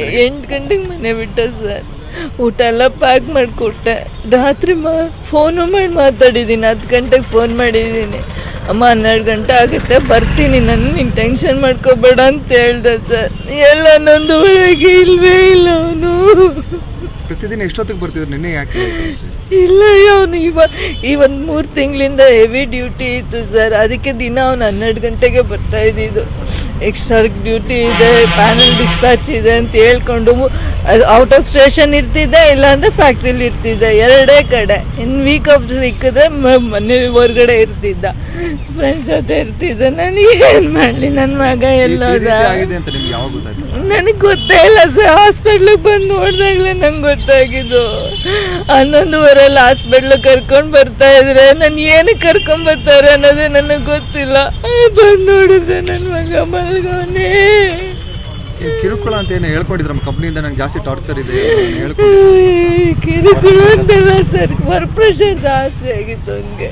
ಎಂಟು ಗಂಟೆಗೆ ಮನೆ ಬಿಟ್ಟ ಸರ್? ಊಟ ಎಲ್ಲ ಪ್ಯಾಕ್ ಮಾಡಿಕೊಟ್ಟೆ. ರಾತ್ರಿ ಮಾ ಫೋನು ಮಾಡಿ ಮಾತಾಡಿದ್ದೀನಿ ಹತ್ತು ಗಂಟೆಗೆ ಫೋನ್ ಮಾಡಿದ್ದೀನಿ ಅಮ್ಮ, ಹನ್ನೆರಡು ಗಂಟೆ ಆಗುತ್ತೆ, ಬರ್ತೀನಿ, ನಾನು ನೀನು ಟೆನ್ಷನ್ ಮಾಡ್ಕೋಬೇಡ ಅಂತ ಹೇಳ್ದೆ ಸರ್. ಎಲ್ಲ ನೊಂದುವರೆಗೆ ಇಲ್ವೇ ಇಲ್ಲ ಅವನು. ಪ್ರತಿದಿನ ಎಷ್ಟೊತ್ತಿಗೆ ಬರ್ತಿದ್ರು? ನಿನ್ನೆ ಯಾಕೆ? ಇಲ್ಲ ಅವನು ಇವ ಈ ಒಂದು ಮೂರು ತಿಂಗಳಿಂದ ಹೆವಿ ಡ್ಯೂಟಿ ಇತ್ತು ಸರ್ ಅದಕ್ಕೆ ದಿನ ಅವನು ಹನ್ನೆರಡು ಗಂಟೆಗೆ ಬರ್ತಾ ಇದ್ದಿದ್ದು. ಎಕ್ಸ್ಟ್ರಾ ಡ್ಯೂಟಿ ಇದೆ ಪ್ಯಾನಲ್ ಡಿಸ್ಪ್ಯಾಚ್ ಇದೆ ಅಂತ ಹೇಳ್ಕೊಂಡು ಔಟ್ ಆಫ್ ಸ್ಟೇಷನ್ ಇರ್ತಿದ್ದೆ ಇಲ್ಲಾಂದ್ರೆ ಫ್ಯಾಕ್ಟ್ರಿಲಿ ಇರ್ತಿದ್ದೆ ಎರಡೇ ಕಡೆ. ಇನ್ ವೀಕ್ ಆಫ್ ಸಿಕ್ಕಿದ್ರೆ ಮನೆ ಹೊರಗಡೆ ಇರ್ತಿದ್ದ. ಫ್ರೆಂಡ್ಸ್ ಜೊತೆ ಇರ್ತಿದ್ದ. ನಾನು ಏನು ಮಾಡಲಿ? ನನ್ನ ಮಗ ಎಲ್ಲ ಎಲ್ಲೋದ ನನಗೆ ಗೊತ್ತೇ ಇಲ್ಲ ಸರ್. ಹಾಸ್ಪಿಟ್ಲಿಗೆ ಬಂದು ನೋಡಿದಾಗಲೇ ನಂಗೆ ಗೊತ್ತಾಗಿದ್ದು. ಹನ್ನೊಂದುವರೆಲ್ಲ ಹಾಸ್ಪಿಟ್ಲಿಗೆ ಕರ್ಕೊಂಡು ಬರ್ತಾ ಇದ್ರೆ ನಾನು ಏನಕ್ಕೆ ಕರ್ಕೊಂಡ್ ಬರ್ತಾರೆ ಅನ್ನೋದೇ ನನಗೆ ಗೊತ್ತಿಲ್ಲ. ಬಂದು ನೋಡಿದ್ರೆ ನನ್ನ ಮಗ ಮಲ್ಗವನೇ ಕಿರುಕುಳ ಅಂತ ಏನು ಹೇಳ್ಕೊಂಡಿದ್ರು ನಮ್ಮ ಕಂಪ್ನಿಯಿಂದ ನಂಗೆ ಜಾಸ್ತಿ ಟಾರ್ಚರ್ ಇದೆ ಕಿರುಕುಳ ಅಂತೆಲ್ಲ ಸರ್ ವರ್ಕ್ ಪ್ರೆಷರ್ ಜಾಸ್ತಿ ಆಗಿತ್ತು ಅವನಿಗೆ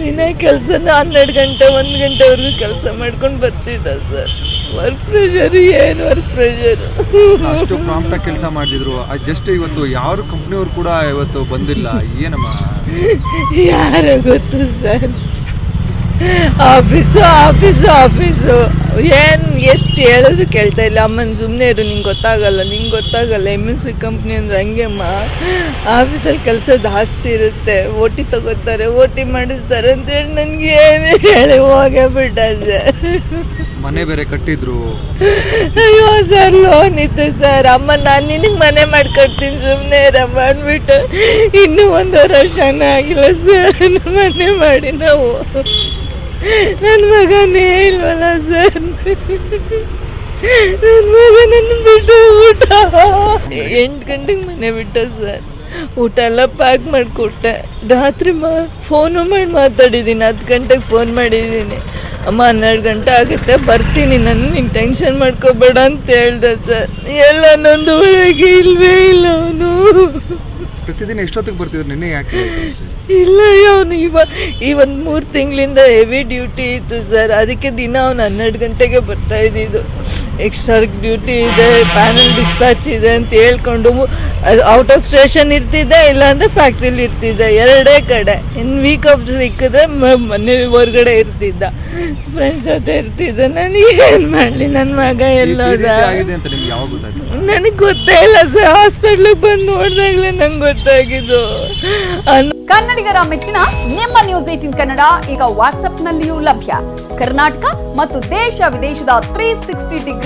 ದಿನ ಕೆಲಸನ ಹನ್ನೆರಡು ಗಂಟೆ ಒಂದು ಗಂಟೆವರೆಗೂ ಕೆಲಸ ಮಾಡ್ಕೊಂಡು ಬರ್ತಿದ್ದ ಸರ್. ವರ್ಕ್ ಪ್ರೆಷರ್ ಏನು ವರ್ಕ್ ಪ್ರೆಷರ್ ಅಷ್ಟು ಪ್ರಾಂಪ್ಟ್ ಆಗಿ ಕೆಲಸ ಮಾಡ್ತಿದ್ರು ಜಸ್ಟ್ ಇವತ್ತು ಯಾರು ಕಂಪ್ನಿಯವ್ರು ಕೂಡ ಇವತ್ತು ಬಂದಿಲ್ಲ. ಏನಮ್ಮ? ಯಾರು ಗೊತ್ತು ಸರ್. ಆಫೀಸು ಆಫೀಸು ಆಫೀಸು ಏನು ಎಷ್ಟು ಹೇಳಿದ್ರು ಕೇಳ್ತಾ ಇಲ್ಲ. ಅಮ್ಮನ ಸುಮ್ಮನೆ ಇರು ನಿಂಗೆ ಗೊತ್ತಾಗಲ್ಲ ನಿಂಗೆ ಗೊತ್ತಾಗಲ್ಲ. ಎಂ ಎನ್ ಸಿ ಕಂಪ್ನಿ ಅಂದ್ರೆ ಹಂಗೆಮ್ಮ. ಆಫೀಸಲ್ಲಿ ಕೆಲಸ ಜಾಸ್ತಿ ಇರುತ್ತೆ. ಓ ಟಿ ತಗೋತಾರೆ ಓ ಟಿ ಮಾಡಿಸ್ತಾರೆ ಅಂತೇಳಿ ನನಗೆ ಏನು ಹೇಳಿ ಹೋಗೇ ಬಿಟ್ಟ ಮನೆ ಬೇರೆ ಕಟ್ಟಿದ್ರು. ಅಯ್ಯೋ ಸರ್ ಲೋನ್ ಇತ್ತು ಸರ್. ಅಮ್ಮ ನಾನು ನಿನಗೆ ಮನೆ ಮಾಡ್ಕೊಡ್ತೀನಿ ಸುಮ್ಮನೆ ಇರಮ್ಮ ಅಂದ್ಬಿಟ್ಟು ಇನ್ನೂ ಒಂದು ವರ್ಷನೇ ಆಗಿಲ್ಲ ಸರ್. ಮನೆ ಮಾಡಿ ನಾವು. ನನ್ನ ಮಗನೇ ಇಲ್ವಲ್ಲ ಸರ್. ನನ್ನ ಮಗ ನನ್ನ ಬಿಟ್ಟು ಊಟ. ಎಂಟು ಗಂಟೆಗೆ ಮನೆ ಬಿಟ್ಟ ಸರ್. ಊಟ ಎಲ್ಲ ಪ್ಯಾಕ್ ಮಾಡಿಕೊಟ್ಟೆ. ರಾತ್ರಿ ಮಾ ಫೋನು ಮಾಡಿ ಮಾತಾಡಿದ್ದೀನಿ ಹತ್ತು ಗಂಟೆಗೆ ಫೋನ್ ಮಾಡಿದ್ದೀನಿ ಅಮ್ಮ, ಹನ್ನೆರಡು ಗಂಟೆ ಆಗುತ್ತೆ, ಬರ್ತೀನಿ. ನಾನು, ನೀನು ಟೆನ್ಷನ್ ಮಾಡ್ಕೋಬೇಡ ಅಂತ ಹೇಳ್ದೆ ಸರ್. ಎಲ್ಲ ನೊಂದುವರೆಗೆ ಇಲ್ವೇ ಇಲ್ಲ ಅವನು. ಪ್ರತಿದಿನ ಎಷ್ಟೊತ್ತಿಗೆ ಬರ್ತಿದ್ರು? ನಿನ್ನೆ ಯಾಕೆ? ಇಲ್ಲ ಅವನು ಇವ ಈ ಒಂದು ಮೂರು ತಿಂಗಳಿಂದ ಹೆವಿ ಡ್ಯೂಟಿ ಇತ್ತು ಸರ್. ಅದಕ್ಕೆ ದಿನ ಅವನು ಹನ್ನೆರಡು ಗಂಟೆಗೆ ಬರ್ತಾ ಇದ್ದಿದ್ದು. ಎಕ್ಸ್ಟ್ರಾ ಡ್ಯೂಟಿ ಇದೆ ಪ್ಯಾನಲ್ ಡಿಸ್ಪ್ಯಾಚ್ ಇದೆ ಅಂತ ಹೇಳ್ಕೊಂಡು ಔಟ್ ಆಫ್ ಸ್ಟೇಷನ್ ಇರ್ತಿದ್ದೆ ಇಲ್ಲಾಂದ್ರೆ ಫ್ಯಾಕ್ಟ್ರಿಲಿ ಇರ್ತಿದ್ದೆ. ಎರಡೇ ಕಡೆ. ಇನ್ನು ವೀಕ್ ಆಫ್ ಸಿಕ್ಕಿದ್ರೆ ಮನೆ ಹೊರಗಡೆ ಇರ್ತಿದ್ದ. ಫ್ರೆಂಡ್ಸ್ ಜೊತೆ ಇರ್ತಿದ್ದ. ನಾನು ಏನು ಮಾಡಲಿ? ನನ್ನ ಮಗ ಎಲ್ಲ ಎಲ್ಲೋದ? ಆಗಿದೆ ಅಂತ ನಿಮ್ಗೆ ಯಾವಾಗ ಗೊತ್ತಾಯ್ತು? ನನಗೆ ಗೊತ್ತೇ ಇಲ್ಲ ಸರ್. ಹಾಸ್ಪಿಟ್ಲಿಗೆ ಬಂದು ನೋಡಿದಾಗಲೇ ನಂಗೆ ಗೊತ್ತಾಗಿದ್ದು. ಕನ್ನಡಿಗರ ಮೆಚ್ಚಿನ ನಿಮ್ಮ ನ್ಯೂಸ್ ಏಟಿನ್ ಕನ್ನಡ ಈಗ ವಾಟ್ಸ್ಆಪ್ನಲ್ಲಿಯೂ ಲಭ್ಯ. ಕರ್ನಾಟಕ ಮತ್ತು ದೇಶ ವಿದೇಶದ ತ್ರೀ ಸಿಕ್ಸ್ಟಿ ಡಿಗ್ರಿ